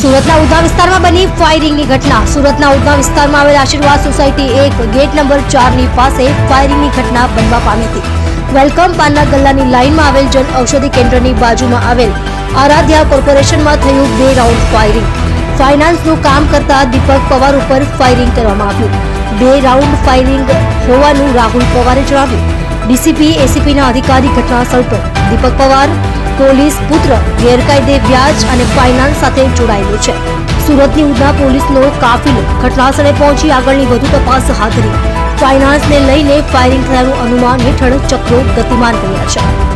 સુરતના ઉધના વિસ્તારમાં બની ફાયરિંગની ઘટના. સુરતના ઉધના વિસ્તારમાં આવેલ આશીર્વાદ સોસાયટી એક ગેટ નંબર ચારની પાસે ફાયરિંગની ઘટના બનવા પામી હતી. વેલકમ પાનના ગલ્લાની લાઇનમાં આવેલ જન ઔષધિ કેન્દ્રની બાજુમાં આવેલ આરાધ્યા કોર્પોરેશનમાં થયું બે રાઉન્ડ ફાયરિંગ. ફાઇનાન્સનું કામ કરતા દીપક પવાર ઉપર ફાયરિંગ કરવામાં આવ્યું. બે રાઉન્ડ ફાયરિંગ હોવાનું રાહુલ પવારે જણાવ્યું. ડીસીપી, એસીપીના અધિકારી ઘટનાસ્થળ પર દીપક પવાર પોલીસ પુત્ર ગેરકાયદે વ્યાજ અને ફાઇનાન્સ સાથે જોડાયેલો છે. સુરતની ઉધના પોલીસનો કાફિલો ઘટનાસ્થળે પહોંચી આગળની વધુ તપાસ હાથ ધરી. ફાઇનાન્સને લઈને ફાયરિંગ થયાનું અનુમાન હેઠળ ચક્રો ગતિમાન કર્યા છે.